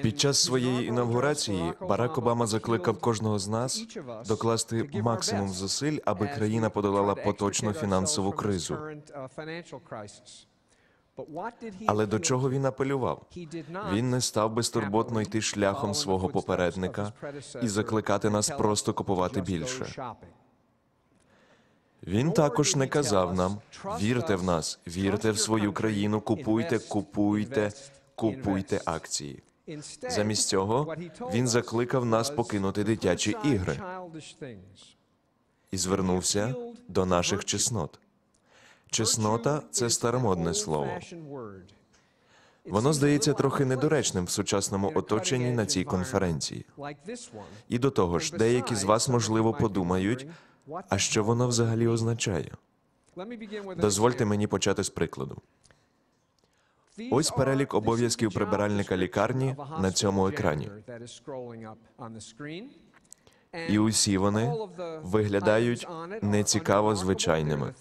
Під час своєї інавгурації Барак Обама закликав кожного з нас докласти максимум зусиль, аби країна подолала поточну фінансову кризу. Але до чого він апелював? Він не став безтурботно йти шляхом свого попередника і закликати нас просто купувати більше. Він також не казав нам: вірте в нас, вірте в свою країну, купуйте, купуйте, купуйте акції. Замість цього він закликав нас покинути дитячі ігри і звернувся до наших чеснот. Чеснота це старомодне слово. Воно здається трохи недоречним в сучасному оточенні на цій конференції. І до того ж, деякі з вас можливо подумають, а що воно взагалі означає. Дозвольте мені почати з прикладу. Ось перелік обов'язків прибиральника лікарні на цьому екрані. І усі вони виглядають нецікаво звичайними.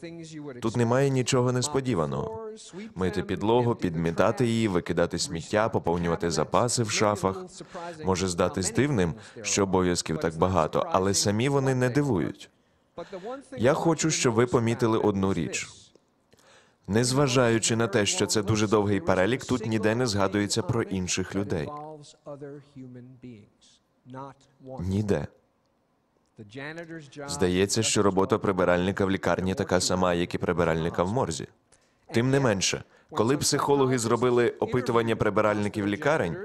Тут немає нічого несподіваного. Мити підлогу, підмітати її, викидати сміття, поповнювати запаси в шафах. Може здатись дивним, що обов'язків так багато, але самі вони не дивують. Я хочу, щоб ви помітили одну річ. Незважаючи на те, що це дуже довгий перелік, тут ніде не згадується про інших людей. Ніде. Здається, що робота прибиральника в лікарні така сама, як і прибиральника в морзі. Тим не менше, коли психологи зробили опитування прибиральників лікарень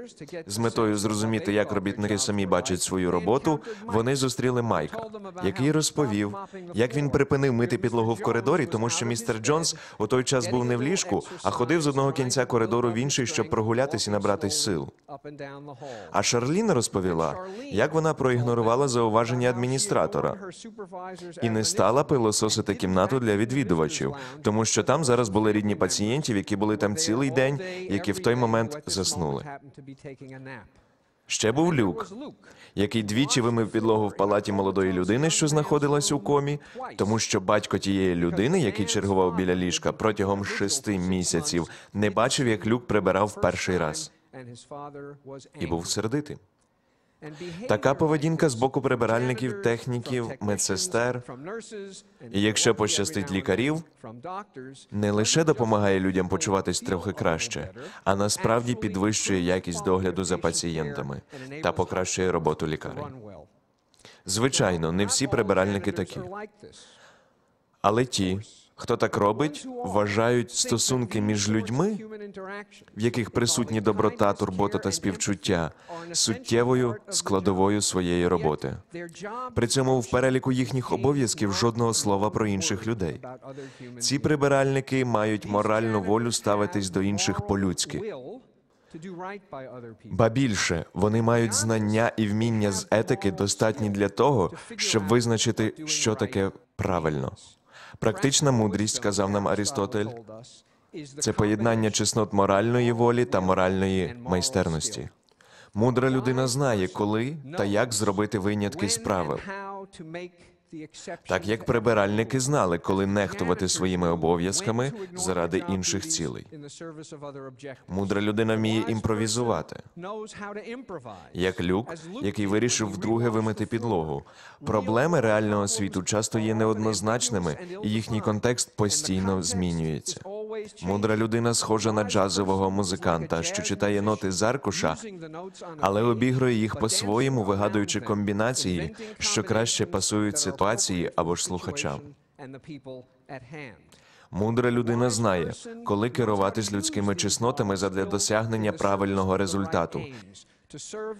з метою зрозуміти, як робітники самі бачать свою роботу, вони зустріли Майка, який розповів, як він припинив мити підлогу в коридорі, тому що містер Джонс у той час був не в ліжку, а ходив з одного кінця коридору в інший, щоб прогулятися і набратись сил. А Шарлін розповіла, як вона проігнорувала зауваження адміністратора і не стала пилососити кімнату для відвідувачів, тому що там зараз були рідні пацієнтів, які були там цілий день, які в той момент заснули. Ще був люк, який двічі вимив підлогу в палаті молодої людини, що знаходилась у комі, тому що батько тієї людини, який чергував біля ліжка протягом шести місяців, не бачив, як люк прибирав в перший раз, і був сердитим. Така поведінка з боку прибиральників, техніків, медсестер, і якщо пощастить лікарів, не лише допомагає людям почуватись трохи краще, а насправді підвищує якість догляду за пацієнтами та покращує роботу лікарень. Звичайно, не всі прибиральники такі. Але ті, хто так робить, вважають стосунки між людьми, в яких присутні доброта, турбота та співчуття, суттєвою складовою своєї роботи. При цьому в переліку їхніх обов'язків жодного слова про інших людей. Ці прибиральники мають моральну волю ставитись до інших по-людськи. Ба більше вони мають знання і вміння з етики достатні для того, щоб визначити, що таке правильно. Практична мудрість, казав нам Арістотель, це поєднання чеснот моральної волі та моральної майстерності. Мудра людина знає, коли та як зробити винятки з правил. Так як прибиральники знали, коли нехтувати своїми обов'язками заради інших цілей. Мудра людина вміє імпровізувати. Як люк, який вирішив вдруге вимити підлогу. Проблеми реального світу часто є неоднозначними, і їхній контекст постійно змінюється. Мудра людина схожа на джазового музиканта, що читає ноти з аркуша, але обігрує їх по-своєму, вигадуючи комбінації, що краще пасують ситуації або ж слухачам. Мудра людина знає, коли керуватись людськими чеснотами задля досягнення правильного результату,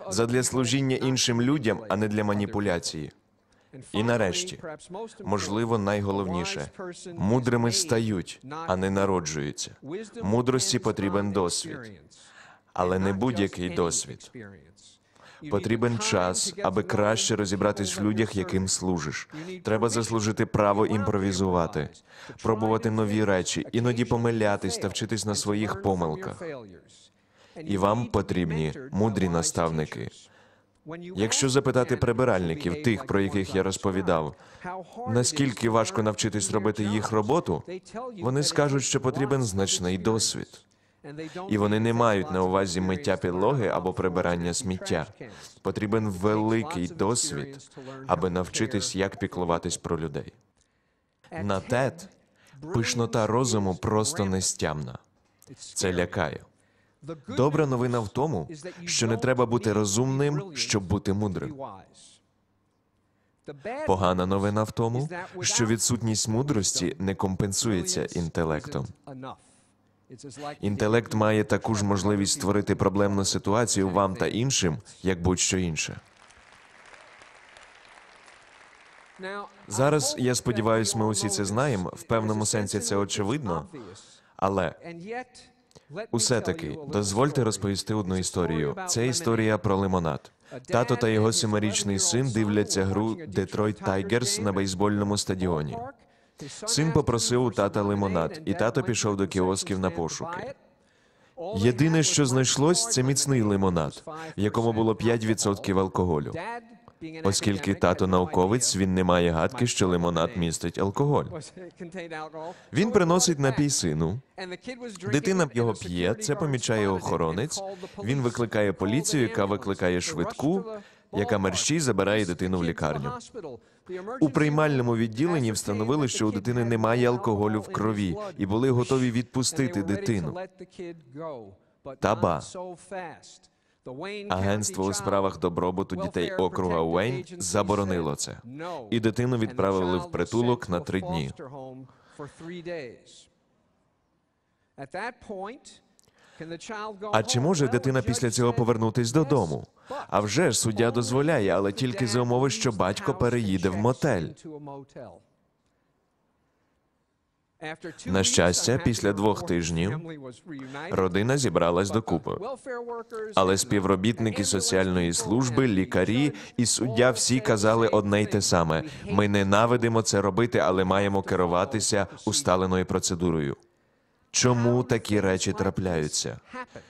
задля служіння іншим людям, а не для маніпуляції. І нарешті, можливо, найголовніше мудрими стають, а не народжуються. Мудрості потрібен досвід, але не будь-який досвід. Потрібен час, аби краще розібратись в людях, яким служиш. Треба заслужити право імпровізувати, пробувати нові речі, іноді помилятись та вчитись на своїх помилках. І вам потрібні мудрі наставники. Якщо запитати прибиральників, тих, про яких я розповідав, наскільки важко навчитись робити їх роботу, вони скажуть, що потрібен значний досвід. І вони не мають на увазі миття підлоги або прибирання сміття. Потрібен великий досвід, аби навчитись, як піклуватись про людей. На тет пишнота розуму просто нестямна. Це лякає. Добра новина в тому, що не треба бути розумним, щоб бути мудрим. Погана новина в тому, що відсутність мудрості не компенсується інтелектом. Інтелект має таку ж можливість створити проблемну ситуацію вам та іншим, як будь-що інше. Зараз я сподіваюся, ми усі це знаємо. В певному сенсі це очевидно, але усе таки дозвольте розповісти одну історію. Це історія про лимонад. Тато та його семирічний син дивляться гру Детройт Тайгерс на бейсбольному стадіоні. Син попросив у тата лимонад, і тато пішов до кіосків на пошуки. Єдине, що знайшлось, це міцний лимонад, в якому було 5% алкоголю. Оскільки тато науковець, він не має гадки, що лимонад містить алкоголь. Він приносить напій сину. Дитина його п'є, це помічає охоронець. Він викликає поліцію, яка викликає швидку, яка мерщій забирає дитину в лікарню. У приймальному відділенні встановили, що у дитини немає алкоголю в крові, і були готові відпустити дитину. Таба. Агентство у справах добробуту дітей округа Уейн заборонило це, і дитину відправили в притулок на три дні. А чи може дитина після цього повернутись додому? А вже ж суддя дозволяє, але тільки за умови, що батько переїде в мотель. На щастя, після двох тижнів родина зібралась докупи. Але співробітники соціальної служби, лікарі і суддя всі казали одне й те саме: ми ненавидимо це робити, але маємо керуватися усталеною процедурою. Чому такі речі трапляються?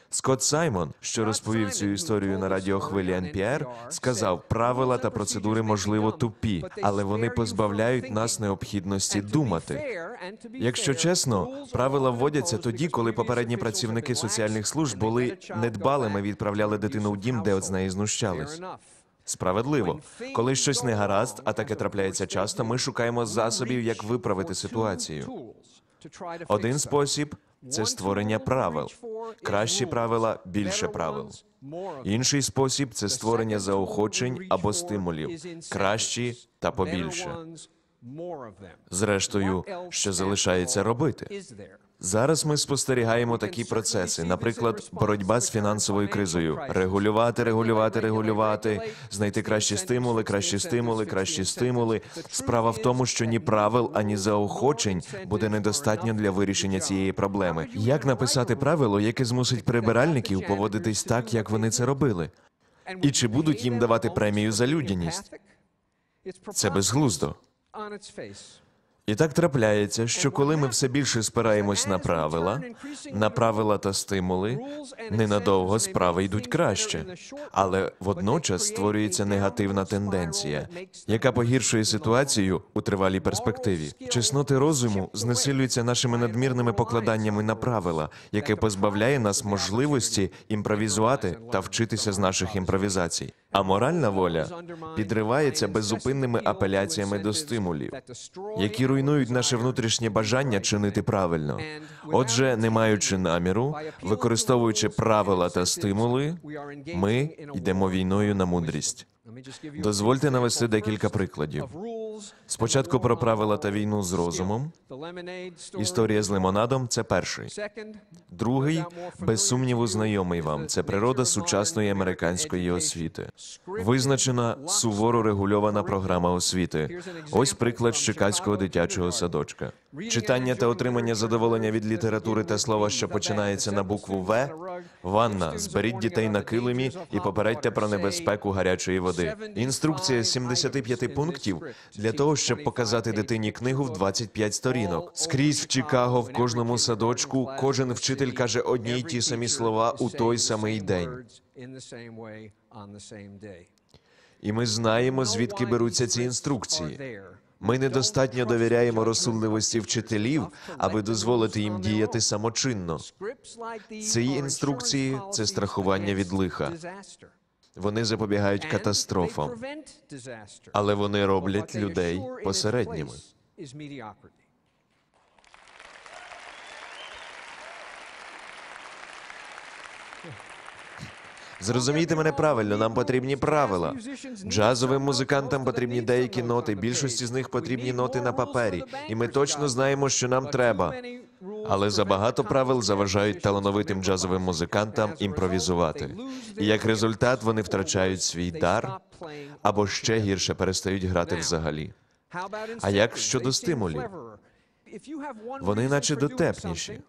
Скотт Саймон, що розповів цю історію на радіохвилі NPR, сказав, правила та процедури можливо тупі, але вони позбавляють нас необхідності думати. Якщо чесно, правила вводяться тоді, коли попередні працівники соціальних служб були недбалими, відправляли дитину в дім, де от з неї знущались. Справедливо, коли щось не гаразд, а таке трапляється часто, ми шукаємо засобів, як виправити ситуацію. Один спосіб це створення правил. Кращі правила більше правил. Інший спосіб це створення заохочень або стимулів, кращі та побільше. Зрештою, що залишається робити. Зараз ми спостерігаємо такі процеси, наприклад, боротьба з фінансовою кризою, регулювати, регулювати, регулювати, знайти кращі стимули, кращі стимули, кращі стимули. Справа в тому, що ні правил, ані заохочень буде недостатньо для вирішення цієї проблеми. Як написати правило, яке змусить прибиральників поводитись так, як вони це робили? І чи будуть їм давати премію за людяність? Це безглуздо. І так трапляється, що коли ми все більше спираємось на правила, на правила та стимули, ненадовго справи йдуть краще, але водночас створюється негативна тенденція, яка погіршує ситуацію у тривалій перспективі. Чесноти розуму знесилюються нашими надмірними покладаннями на правила, яке позбавляє нас можливості імпровізувати та вчитися з наших імпровізацій. А моральна воля підривається беззупинними апеляціями до стимулів, які руйнують наше внутрішнє бажання чинити правильно. Отже, не маючи наміру, використовуючи правила та стимули, ми йдемо війною на мудрість. Дозвольте навести декілька прикладів. Спочатку про правила та війну з розумом. Історія з лимонадом це перший. Другий, без сумніву, знайомий вам. Це природа сучасної американської освіти. Визначена суворо регульована програма освіти. Ось приклад з чикаського дитячого садочка. Читання та отримання задоволення від літератури та слова, що починається на букву В. Ванна. Зберіть дітей на килимі і попередьте про небезпеку гарячої води. Інструкція з 75 пунктів для того, щоб показати дитині книгу в 25 сторінок. Скрізь в Чикаго, в кожному садочку, кожен вчитель каже одні й ті самі слова у той самий день. І ми знаємо, звідки беруться ці інструкції. Ми недостатньо довіряємо розсудливості вчителів, аби дозволити їм діяти самочинно. Ці інструкції це страхування від лиха. Вони запобігають катастрофам, але вони роблять людей посередніми. Зрозумійте мене правильно, нам потрібні правила. Джазовим музикантам потрібні деякі ноти. Більшості з них потрібні ноти на папері, і ми точно знаємо, що нам треба. Але забагато правил заважають талановитим джазовим музикантам імпровізувати. І як результат вони втрачають свій дар або ще гірше перестають грати взагалі. А як щодо стимулів? Вони наче дотепніші.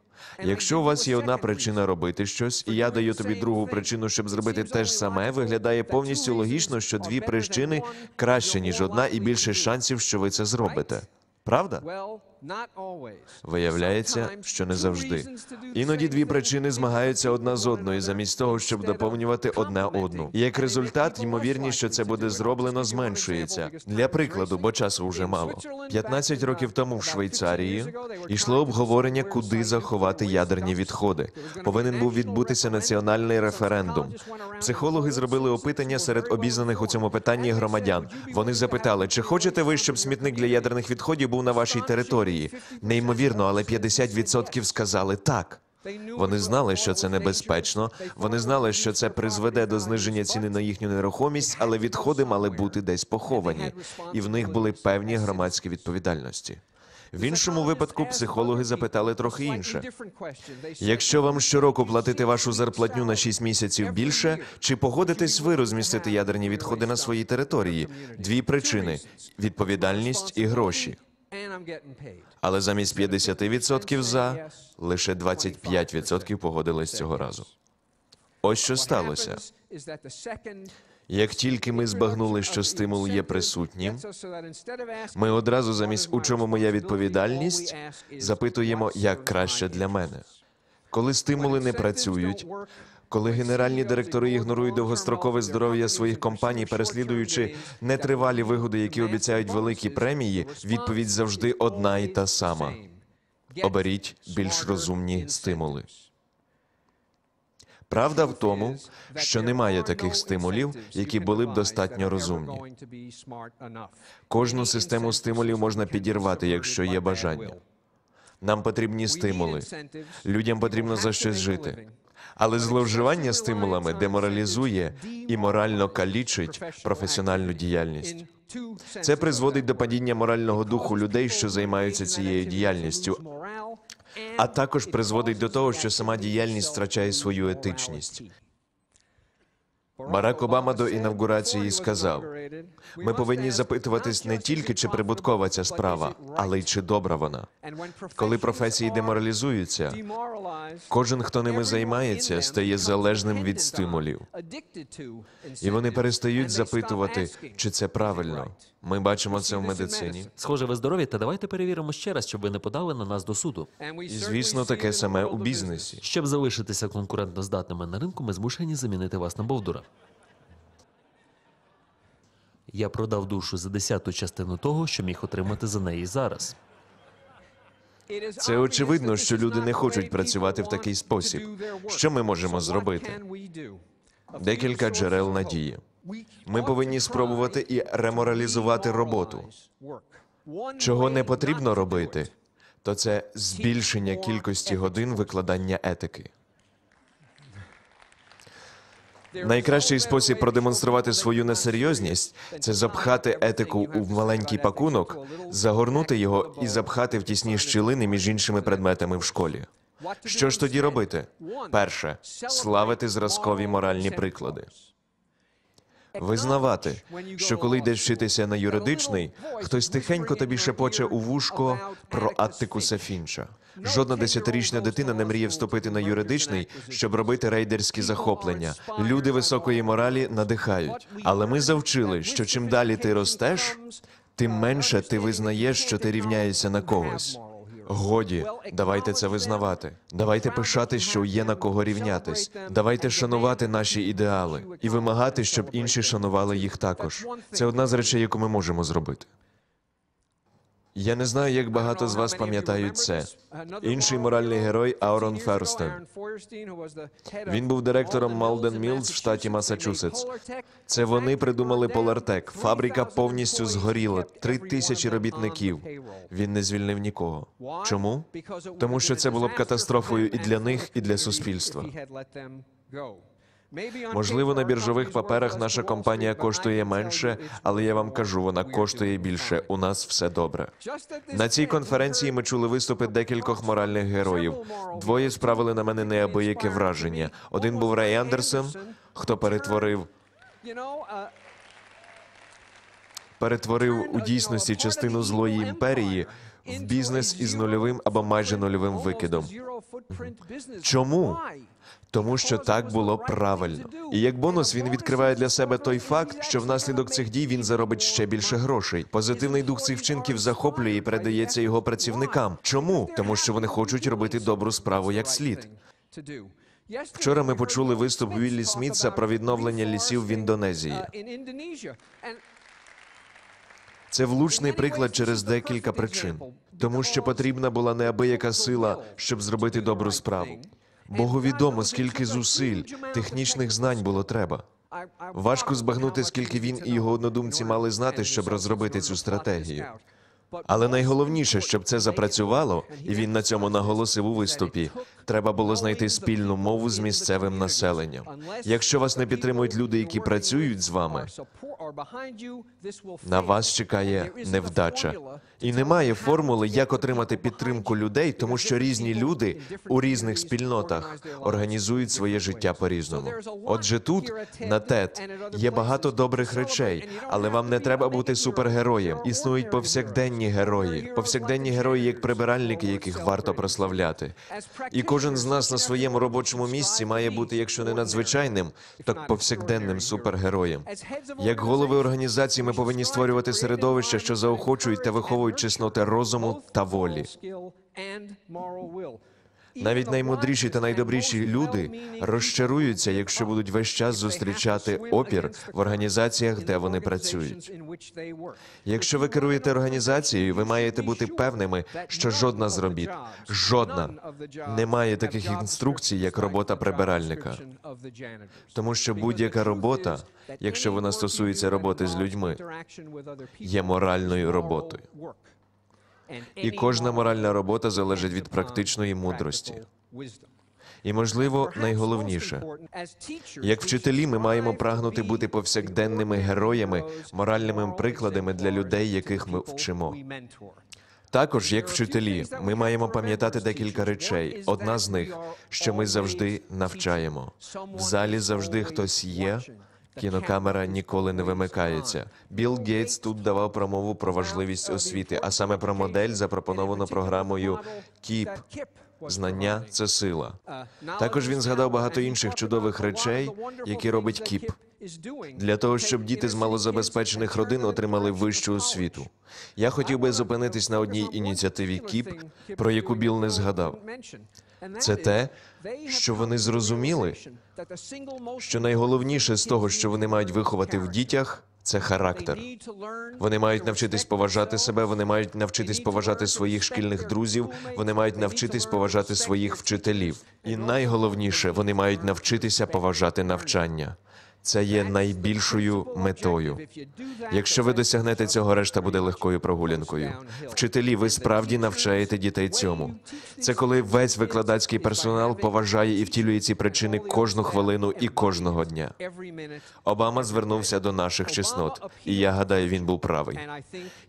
Якщо у вас є одна причина робити щось, і я даю тобі другу причину, щоб зробити те ж саме, виглядає повністю логічно, що дві причини краще, ніж одна, і більше шансів, що ви це зробите. Правда? Виявляється, що не завжди. Іноді дві причини змагаються одна з одною, замість того, щоб доповнювати одна одну. І як результат, ймовірність, що це буде зроблено, зменшується. Для прикладу, бо часу вже мало. 15 років тому в Швейцарії йшло обговорення, куди заховати ядерні відходи. Повинен був відбутися національний референдум. Психологи зробили опитання серед обізнаних у цьому питанні громадян. Вони запитали, чи хочете ви, щоб смітник для ядерних відходів був на вашій території? Неймовірно, але 50% сказали так. Вони знали, що це небезпечно. Вони знали, що це призведе до зниження ціни на їхню нерухомість, але відходи мали бути десь поховані, і в них були певні громадські відповідальності. В іншому випадку психологи запитали трохи інше. Якщо вам щороку платити вашу зарплатню на 6 місяців більше, чи погодитесь ви розмістити ядерні відходи на своїй території? Дві причини: відповідальність і гроші. Але замість 50% за лише 25% погодились цього разу. Ось що сталося. Як тільки ми збагнули, що стимул є присутнім, ми одразу замість у чому моя відповідальність запитуємо, як краще для мене. Коли стимули не працюють, коли генеральні директори ігнорують довгострокове здоров'я своїх компаній, переслідуючи нетривалі вигоди, які обіцяють великі премії, відповідь завжди одна і та сама: оберіть більш розумні стимули. Правда в тому, що немає таких стимулів, які були б достатньо розумні. Кожну систему стимулів можна підірвати, якщо є бажання. Нам потрібні стимули. Людям потрібно за щось жити. Але зловживання стимулами деморалізує і морально калічить професіональну діяльність. Це призводить до падіння морального духу людей, що займаються цією діяльністю, а також призводить до того, що сама діяльність втрачає свою етичність. Барак Обама до інавгурації сказав: ми повинні запитуватись не тільки, чи прибуткова ця справа, але й чи добра вона. Коли професії деморалізуються, кожен, хто ними займається, стає залежним від стимулів. І вони перестають запитувати, чи це правильно. Ми бачимо це в медицині. Схоже, ви здорові, та давайте перевіримо ще раз, щоб ви не подали на нас до суду. І, звісно, таке саме у бізнесі. Щоб залишитися конкурентно здатними на ринку, ми змушені замінити вас на бовдура. Я продав душу за десяту частину того, що міг отримати за неї зараз. Це очевидно, що люди не хочуть працювати в такий спосіб. Що ми можемо зробити? Декілька джерел надії. Ми повинні спробувати і реморалізувати роботу. Чого не потрібно робити, то це збільшення кількості годин викладання етики. Найкращий спосіб продемонструвати свою несерйозність це запхати етику у маленький пакунок, загорнути його і запхати в тісні щілини між іншими предметами в школі. Що ж тоді робити? Перше славити зразкові моральні приклади. Визнавати, що коли йдеш вчитися на юридичний, хтось тихенько тобі шепоче у вушко про Аттикуса Фінча. Жодна десятирічна дитина не мріє вступити на юридичний, щоб робити рейдерські захоплення. Люди високої моралі надихають. Але ми завчили, що чим далі ти ростеш, тим менше ти визнаєш, що ти рівняєшся на когось. Годі, давайте це визнавати. Давайте пишати, що є на кого рівнятись. Давайте шанувати наші ідеали і вимагати, щоб інші шанували їх також. Це одна з речей, яку ми можемо зробити. Я не знаю, як багато з вас пам'ятають це. Інший моральний герой Аурон Ферстен. Він був директором Малден Мілз в штаті Масачусетс. Це вони придумали Полартек. Фабрика повністю згоріла. Три тисячі робітників. Він не звільнив нікого. Чому? Тому що це було б катастрофою і для них, і для суспільства. Можливо, на біржових паперах наша компанія коштує менше, але я вам кажу, вона коштує більше. У нас все добре. На цій конференції ми чули виступи декількох моральних героїв. Двоє справили на мене неабияке враження. Один був Рей Андерсон, хто перетворив перетворив у дійсності частину злої імперії в бізнес із нульовим або майже нульовим викидом. Чому? Тому що так було правильно. І як бонус він відкриває для себе той факт, що внаслідок цих дій він заробить ще більше грошей. Позитивний дух цих вчинків захоплює і передається його працівникам. Чому? Тому що вони хочуть робити добру справу як слід. Вчора ми почули виступ Віллі Смітса про відновлення лісів в Індонезії. Це влучний приклад через декілька причин, тому що потрібна була неабияка сила, щоб зробити добру справу. Богу відомо, скільки зусиль, технічних знань було треба. Важко збагнути, скільки він і його однодумці мали знати, щоб розробити цю стратегію. Але найголовніше, щоб це запрацювало, і він на цьому наголосив у виступі. Треба було знайти спільну мову з місцевим населенням. Якщо вас не підтримують люди, які працюють з вами, на вас чекає невдача. І немає формули, як отримати підтримку людей, тому що різні люди у різних спільнотах організують своє життя по-різному. Отже, тут на ТЕД є багато добрих речей, але вам не треба бути супергероєм. Існують повсякденні герої, повсякденні герої, як прибиральники, яких варто прославляти. І кожен з нас на своєму робочому місці має бути, якщо не надзвичайним, так повсякденним супергероєм. Як голови організації, ми повинні створювати середовище, що заохочують та виховують чесноти розуму та волі. Навіть наймудріші та найдобріші люди розчаруються, якщо будуть весь час зустрічати опір в організаціях, де вони працюють. Якщо ви керуєте організацією, ви маєте бути певними, що жодна з робіт, жодна не має таких інструкцій, як робота прибиральника. Тому що будь-яка робота, якщо вона стосується роботи з людьми, є моральною роботою. І кожна моральна робота залежить від практичної мудрості. І, можливо, найголовніше, як вчителі, ми маємо прагнути бути повсякденними героями, моральними прикладами для людей, яких ми вчимо. Також, як вчителі, ми маємо пам'ятати декілька речей. Одна з них, що ми завжди навчаємо. В залі завжди хтось є. Кінокамера ніколи не вимикається. Білл Гейтс тут давав промову про важливість освіти, а саме про модель, запропоновану програмою КІП. Знання це сила. Також він згадав багато інших чудових речей, які робить КІП для того, щоб діти з малозабезпечених родин отримали вищу освіту. Я хотів би зупинитись на одній ініціативі КІП, про яку Біл не згадав. Це те, що вони зрозуміли, що найголовніше з того, що вони мають виховати в дітях, це характер. Вони мають навчитись поважати себе, вони мають навчитись поважати своїх шкільних друзів, вони мають навчитись поважати своїх вчителів. І найголовніше, вони мають навчитися поважати навчання. Це є найбільшою метою. Якщо ви досягнете цього, решта буде легкою прогулянкою. Вчителі, ви справді навчаєте дітей цьому. Це коли весь викладацький персонал поважає і втілює ці причини кожну хвилину і кожного дня. Обама звернувся до наших чеснот, і я гадаю, він був правий.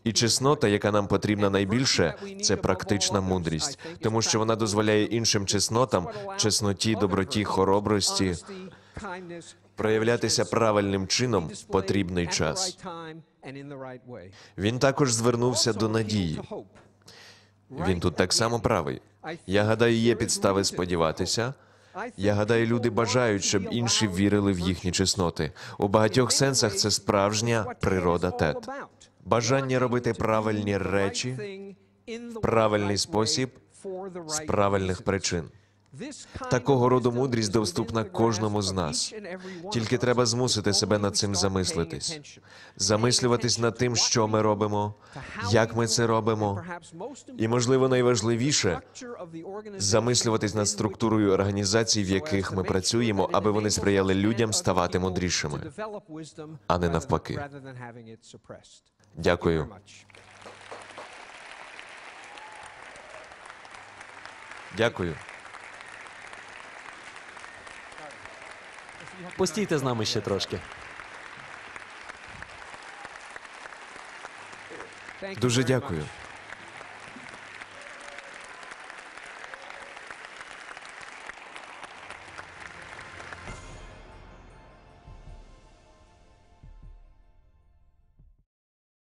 І чеснота, яка нам потрібна найбільше, це практична мудрість, тому що вона дозволяє іншим чеснотам, чесноті, доброті, хоробрості проявлятися правильним чином в потрібний час. Він також звернувся до надії. Він тут так само правий. Я гадаю, є підстави сподіватися. Я гадаю, люди бажають, щоб інші вірили в їхні чесноти. У багатьох сенсах це справжня природа тет. Бажання робити правильні речі в правильний спосіб з правильних причин. Такого роду мудрість доступна кожному з нас. Тільки треба змусити себе над цим замислитись, замислюватись над тим, що ми робимо, як ми це робимо, і, можливо, найважливіше замислюватись над структурою організацій, в яких ми працюємо, аби вони сприяли людям ставати мудрішими. а не навпаки. Дякую. Дякую. Постійте з нами ще трошки. Дуже дякую.